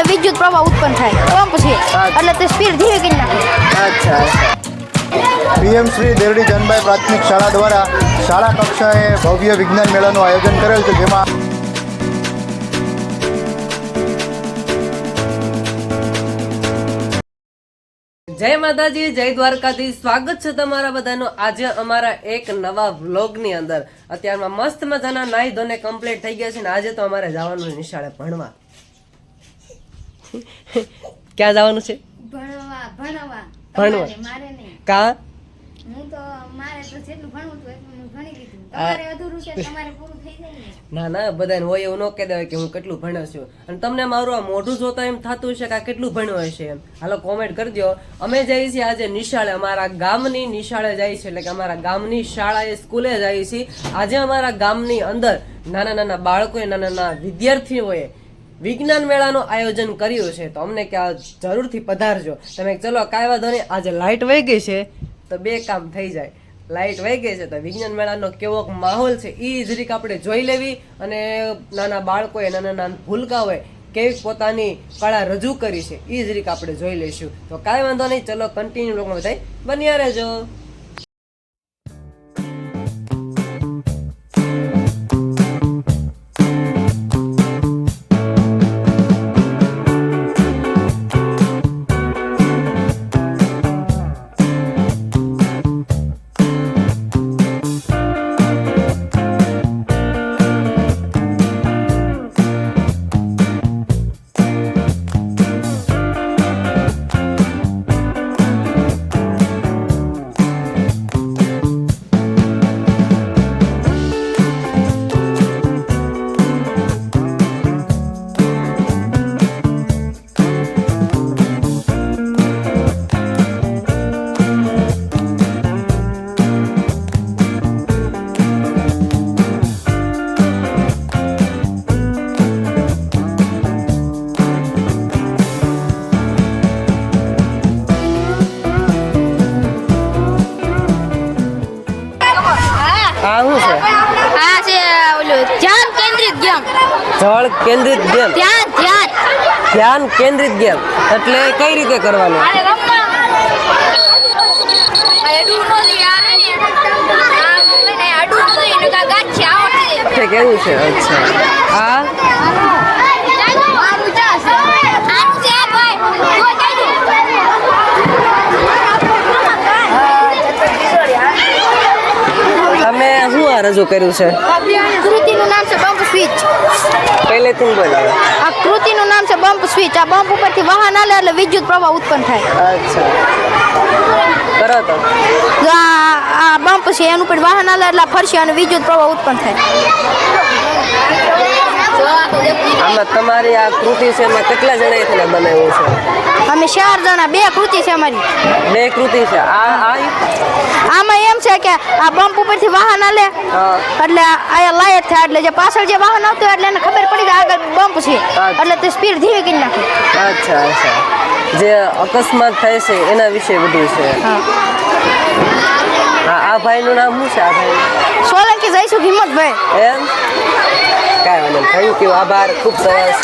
એટલે વિદ્યુત પ્રવાહ ઉત્પન્ન થાય. પંપ છે. એટલે તે સ્પીડ ધીરે કરી નાખે. અચ્છા પીએમ શ્રી દેરડી જનભાઈ પ્રાથમિક શાળા દ્વારા શાળા કક્ષાએ ભવ્ય વિજ્ઞાન મેળાનું આયોજન કરેલ છે જેમાં જય માતાજી જય દ્વારકાથી સ્વાગત છે તમારા બધાનું આજે અમારા એક નવા વ્લોગની અંદર. અત્યારમાં મસ્ત મજાના નાઈ ધોને કમ્પ્લીટ થઈ ગયા છે ને આજે તો અમારે જવાનું નિશાળે ભણવા. ક્યાં જવાનું છે? ભણવા કા? ને. ના બધાને હોય એવું ન કહી દેવાય કે હું કેટલું ભણ્યો છું. અને તમને મારું આ મોઢું જોતા એમ થતું હશે કે આ કેટલું ભણ્યો હશે એમ. હાલો કોમેન્ટ કરજો અમે જઈએ છીએ આજે નિશાળે. અમારા ગામની નિશાળે જાય છે એટલે કે અમારા ગામની શાળાએ સ્કૂલે જઈએ છીએ. આજે અમારા ગામની અંદર નાના નાના બાળકોએ નાના નાના વિદ્યાર્થીઓએ વિજ્ઞાન મેળાનું આયોજન કર્યું છે, તો અમને કે આ જરૂરથી પધારજો. તમે ચલો, કાંઈ વાંધો નહીં. આજે લાઇટ વહી ગઈ છે, તો બે કામ થઈ જાય. લાઇટ વહી ગઈ છે, તો વિજ્ઞાન મેળાનો કેવો માહોલ છે એ જરીક આપણે જોઈ લેવી અને નાના બાળકોએ, નાના નાના ભૂલકાઓએ કેવી પોતાની કળા રજૂ કરી છે એ જરીક આપણે જોઈ લઈશું. તો કાંઈ વાંધો નહીં, ચલો કન્ટિન્યુ લોકો બધા બન્યા રહેજો. જળ કેન્દ્રિત ગેમ. ધ્યાન કેન્દ્રિત ગેમ. એટલે કઈ રીતે કરવાનું? છે? અચ્છા. આ? તમે શું આ રજૂ કર્યું છે? કૃતિનું નામ છે બમ્પ સ્વિચ. પહેલેથી બોલાવે આ કૃતિનું નામ છે બમ્પ સ્વિચ આ બમ્પ ઉપરથી વાહન હાલે એટલે વિદ્યુત પ્રવાહ ઉત્પન્ન થાય. અચ્છા. કરો તો. આ બમ્પ છે એનું ઉપર વાહન હાલે એટલે ફરશે અને વિદ્યુત પ્રવાહ ઉત્પન્ન થાય. આમાં તમારી આ કૃતિ છે એમાં કેટલા જણા થઈને બનાવ્યું છે? અમે ચાર જણા બે કૃતિ છે અમારી. બે કૃતિ છે. આ આ આમાં એમ છે કે આ બમ્પ ઉપરથી વાહન આલે. એટલે આયા લાયક થાય એટલે જે પાછળ જે વાહન આવતું હોય એટલે એને ખબર પડી કે આગળ બમ્પ છે. એટલે તે સ્પીડ ધીમી કરી નાખે. અચ્છા અચ્છા. જે અકસ્માત થાય છે એના વિશે બધું છે. હા. આ ભાઈનું નામ શું છે આ ભાઈ? સોલંકી જઈશું હિંમતભાઈ એમ? થેન્ક યુ આભાર ખૂબ સરસ.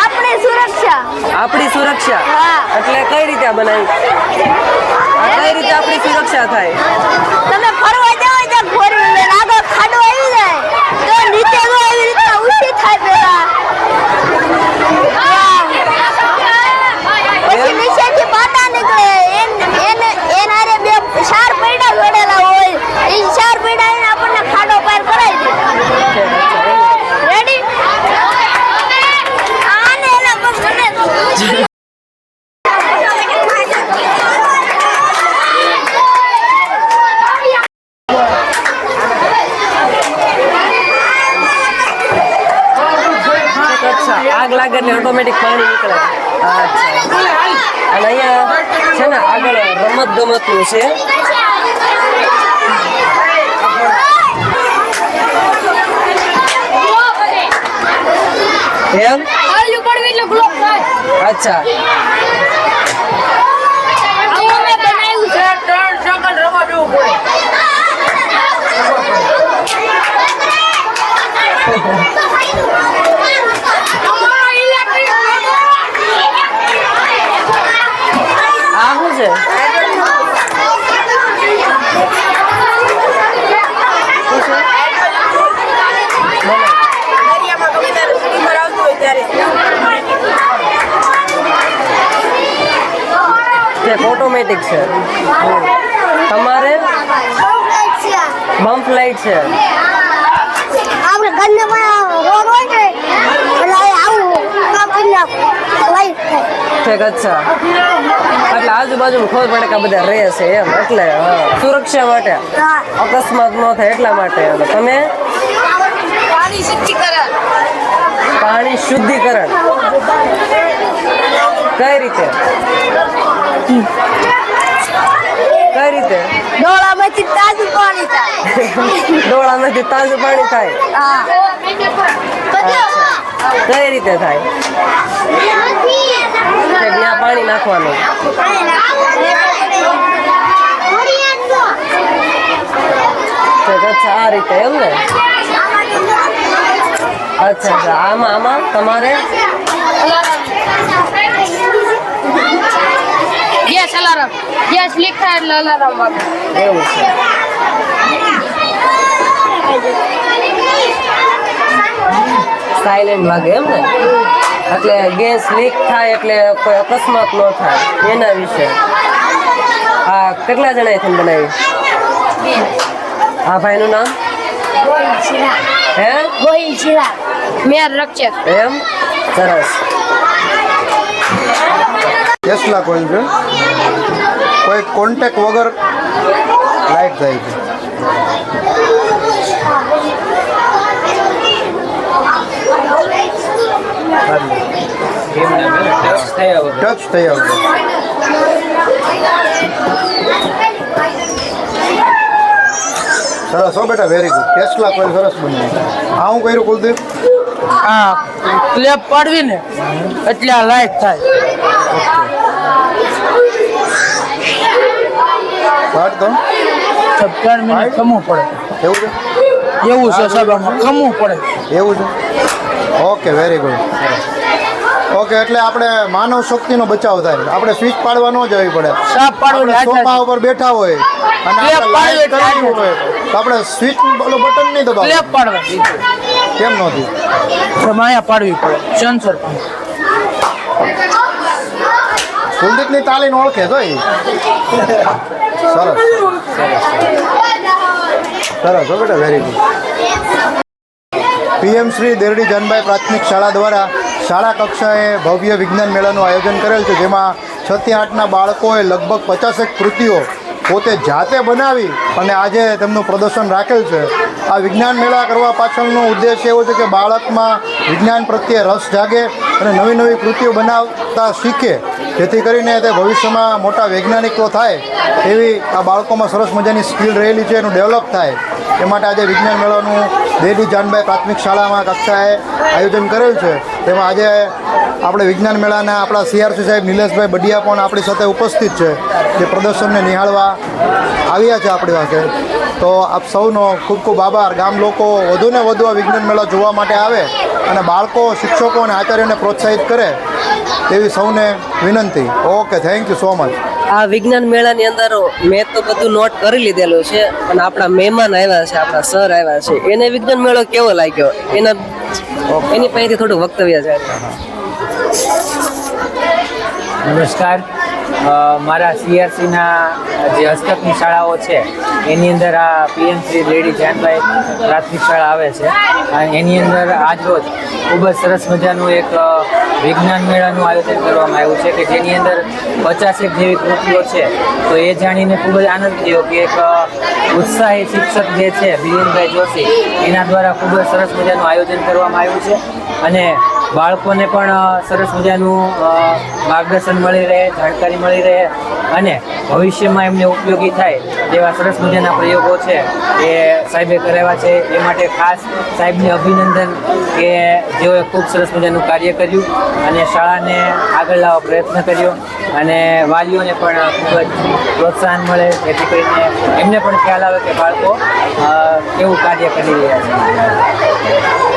આપણી સુરક્ષા. આપણી સુરક્ષા? એટલે કઈ રીતે બનાવી કઈ રીતે આપણી સુરક્ષા થાય? તમે ફરવા જાવ તો ફોર વ્હીલર ખાડો આવી જાય. તો નીચે જો એવી રીતના ઊંચી થાય પેલા પછી નીચેથી પાટા નીકળે એન એને એન હારે બે ચાર પૈડા જોડેલા હોય એ ચાર પૈડા એને આપણને ખાડો પાર કરાવી દે રેડી આને એના પગ મને અચ્છા આગ લાગે એટલે ઓટોમેટિક પાણી નીકળે. અને અહીંયા છે ને આગળ રમત ગમતનું છે. એમ? અચ્છા. મેં બનાવ્યું છે. ઓટોમેટિક છે. તમારે? બમ્પ લાઈટ છે. આપણે રોડ હોય ને આવું કામ નાખું. અચ્છા એટલે આજુબાજુ ખબર પડે બધા રહે છે એમ. એટલે હા. સુરક્ષા માટે. અકસ્માત ન થાય એટલા માટે તમે? પાણી શુદ્ધિકરણ. કઈ રીતે? કઈ રીતે? ડોળામાંથી તાજું પાણી થાય. ડોળામાંથી તાજું પાણી થાય. કઈ રીતે થાય? કે ત્યાં પાણી નાખવાનું. અચ્છા આ રીતે એમ ને? અચ્છા અચ્છા. આમાં આમાં? તમારે? Gas alarm. ગેસ લીક થાય એટલે અલાર્મ વાગે. એવું છે. સાયલેન્ટ વાગે એમ ને? એટલે ગેસ લીક થાય એટલે કોઈ અકસ્માત ન થાય. એના વિશે. આ કેટલા જણાએ થઈને બનાવી આ ભાઈનું નામ? હે? ગોહિલ શિરા મેર રક્ષક એમ? સરસ. ટેસ્લા કોઈ છે કોઈ કોન્ટેક વગર લાઈટ થાય છે. ટચ થઈ આવશે. સરસ હો બેટા વેરી ગુડ ટેસ્ટલા કોઈ સરસ બન્યું આ હું કર્યું કુલદીપ? હા ક્લેપ પાડવી ને એટલે આ લાઈટ થાય. પાડ તો? ત્રણ મિનિટ ખમવું પડે. એવું છે? એવું છે સાહેબ ખમવું પડે. એવું છે? ઓકે વેરી ગુડ ઓકે એટલે આપણે માનવ શક્તિનો બચાવ થાય. આપણે સ્વિચ પાડવા ન જવી પડે. સાફ હાથ સોફા ઉપર બેઠા હોય અને લાઈટ કરવી હોય તો આપણે સ્વિચ ઓલું બટન નહીં દબાવવું. સાફ પાડવા કેમ નહોતી? તો પાડવી પડે. સેન્સર કુલદીપની તાલીમ ઓળખે તો એ. સરસ. સરસ હો બેટા very good PM Shri Derdi Janbhai પ્રાથમિક શાળા દ્વારા શાળા કક્ષાએ ભવ્ય વિજ્ઞાન મેળાનું આયોજન કરેલ છે, જેમાં છ થી આઠના બાળકોએ લગભગ પચાસેક કૃતિઓ પોતે જાતે બનાવી અને આજે તેમનું પ્રદર્શન રાખેલ છે. આ વિજ્ઞાન મેળા કરવા પાછળનો ઉદ્દેશ એવો છે કે બાળકમાં વિજ્ઞાન પ્રત્યે રસ જાગે અને નવી નવી કૃતિઓ બનાવતા શીખે, જેથી કરીને તે ભવિષ્યમાં મોટા વૈજ્ઞાનિકો થાય એવી આ બાળકોમાં સરસ મજાની સ્કિલ રહેલી છે, એનું ડેવલપ થાય. એ માટે આજે વિજ્ઞાન મેળાનું દેડી જાનભાઈ પ્રાથમિક શાળામાં કક્ષાએ આયોજન કરેલ છે. તેમાં આજે આપણે વિજ્ઞાન મેળાના આપણા સીઆરસી સાહેબ નિલેશભાઈ બડિયા પણ આપણી સાથે ઉપસ્થિત છે જે પ્રદર્શનને નિહાળવા આવ્યા છે આપણી પાસે તો આપ સૌનો ખૂબ ખૂબ આભાર. ગામ લોકો વધુને વધુ આ વિજ્ઞાન મેળો જોવા માટે આવે અને બાળકો, શિક્ષકો અને આચાર્યને પ્રોત્સાહિત કરે તેવી સૌને વિનંતી. Okay, thank you so much. આ વિજ્ઞાન મેળાની અંદર મેં તો બધું નોટ કરી લીધેલું છે અને આપણા મહેમાન આવ્યા છે, આપણા સર આવ્યા છે. એને વિજ્ઞાન મેળો કેવો લાગ્યો? એના એની પાસેથી થોડું વક્તવ્ય છે નમસ્કાર. મારા સીઆરસીના જે હસ્તકની શાળાઓ છે, એની અંદર આ પીએમસી લેડી જાનભાઈ પ્રાથમિક શાળા આવે છે. અને એની અંદર આજરોજ ખૂબ જ સરસ મજાનું એક વિજ્ઞાન મેળાનું આયોજન કરવામાં આવ્યું છે કે જેની અંદર પચાસેક જેવી કૃતિઓ છે. તો એ જાણીને ખૂબ જ આનંદ થયો કે એક ઉત્સાહી શિક્ષક જે છે, બિરેનભાઈ જોશી, એના દ્વારા ખૂબ જ સરસ મજાનું આયોજન કરવામાં આવ્યું છે. અને બાળકોને પણ સરસ મજાનું માર્ગદર્શન મળી રહે, જાણકારી મળી રહે અને ભવિષ્યમાં એમને ઉપયોગી થાય તેવા સરસ મજાના પ્રયોગો છે એ સાહેબે કરાવ્યા છે. એ માટે ખાસ સાહેબને અભિનંદન કે જેઓએ ખૂબ સરસ મજાનું કાર્ય કર્યું અને શાળાને આગળ લાવવા પ્રયત્ન કર્યો અને વાલીઓને પણ ખૂબ જ પ્રોત્સાહન મળે જેથી કરીને એમને પણ ખ્યાલ આવે કે બાળકો કેવું કાર્ય કરી રહ્યા છે.